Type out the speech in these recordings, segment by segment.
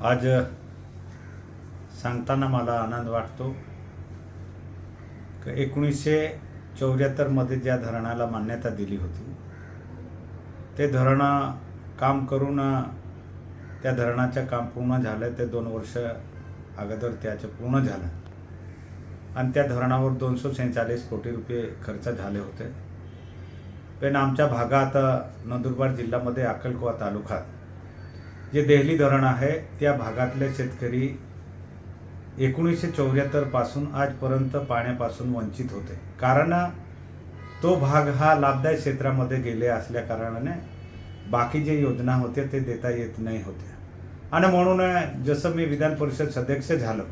आज सांगताना मला आनंद वाटतो एकोणीसशे चौऱ्याहत्तरमध्ये ज्या धरणाला मान्यता दिली होती ते धरणं काम करून त्या धरणाचं काम पूर्ण झालं ते दोन वर्ष अगोदर त्याचं पूर्ण झालं. आणि त्या धरणावर दोनशे सेहेचाळीस कोटी रुपये खर्च झाले होते. पण आमच्या भागात नंदुरबार जिल्ह्यामध्ये अक्कलकुवा तालुक्यात जे देहली धरण आहे त्या भागातले शेतकरी एकोणीसशे चौऱ्याहत्तरपासून आजपर्यंत पाण्यापासून वंचित होते. कारण तो भाग हा लाभदायक क्षेत्रामध्ये गेले असल्या कारणाने बाकी जे योजना होत्या ते देता येत नाही होत्या. आणि म्हणून जसं मी विधान परिषद सदस्य झालो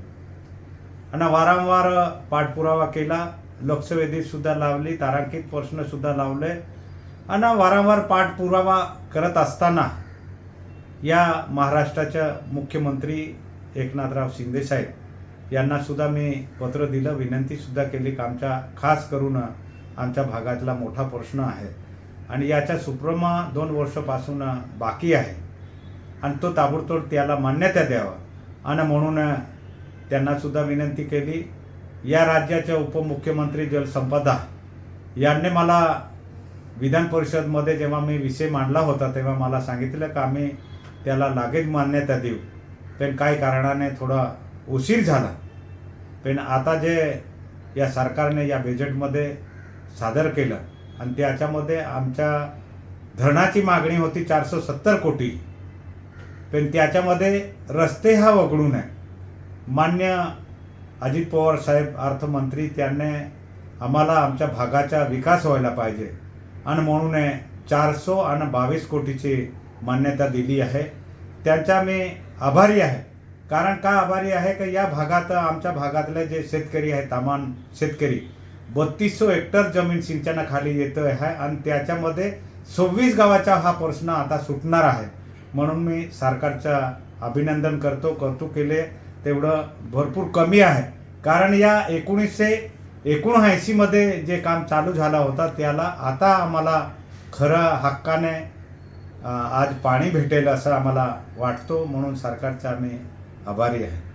आणि वारंवार पाठपुरावा केला लक्षवेधीसुद्धा लावली तारांकित प्रश्नसुद्धा लावले आणि वारंवार पाठपुरावा करत असताना या महाराष्ट्राच्या मुख्यमंत्री एकनाथराव शिंदेसाहेब यांनासुद्धा मी पत्र दिलं विनंतीसुद्धा केली. की आमच्या खास करून आमच्या भागातला मोठा प्रश्न आहे. आणि याच्या सुप्रमा दोन वर्षापासून बाकी आहे. आणि तो ताबडतोब त्याला मान्यता द्यावा. आणि म्हणून त्यांनासुद्धा विनंती केली. या राज्याच्या उपमुख्यमंत्री जलसंपदा यांनी मला विधान परिषदमध्ये जेव्हा मी विषय मांडला होता तेव्हा मला सांगितलं का आम्ही त्याला लागेच मान्यता देऊ. पण काही कारणाने थोडा उशीर झाला. पण आता जे या सरकारने या बजेटमध्ये सादर केलं आणि त्याच्यामध्ये आमच्या धरणाची मागणी होती चारशे सत्तर कोटी. पण त्याच्यामध्ये रस्ते हा वगळून आहे मान्य अजित पवार साहेब अर्थमंत्री त्यांनी आम्हाला आमच्या भागाचा विकास व्हायला पाहिजे. आणि म्हणून चारशे आणि बावीस कोटीची मान्यता दिली आहे. त्यांचा मी आभारी आहे. कारण का आभारी आहे? की या भागात आमच्या भागातले जे शेतकरी आहे तामान शेतकरी बत्तीसशे हेक्टर जमीन सिंचनाखाली येतो आहे आणि त्याच्यामध्ये सव्वीस गावाचा हा प्रश्न आता सुटणार आहे. म्हणून मी सरकारचा अभिनंदन करतो. कौतुक केले. तेवढं भरपूर कमी आहे. कारण या एकोणीसशे एकोणऐंशीमध्ये जे काम चालू झाला होता त्याला आता आम्हाला खरं हक्काने आज पाणी भेटेल असं आम्हाला वाटतो म्हणून सरकारचा आम्ही आभारी आहे.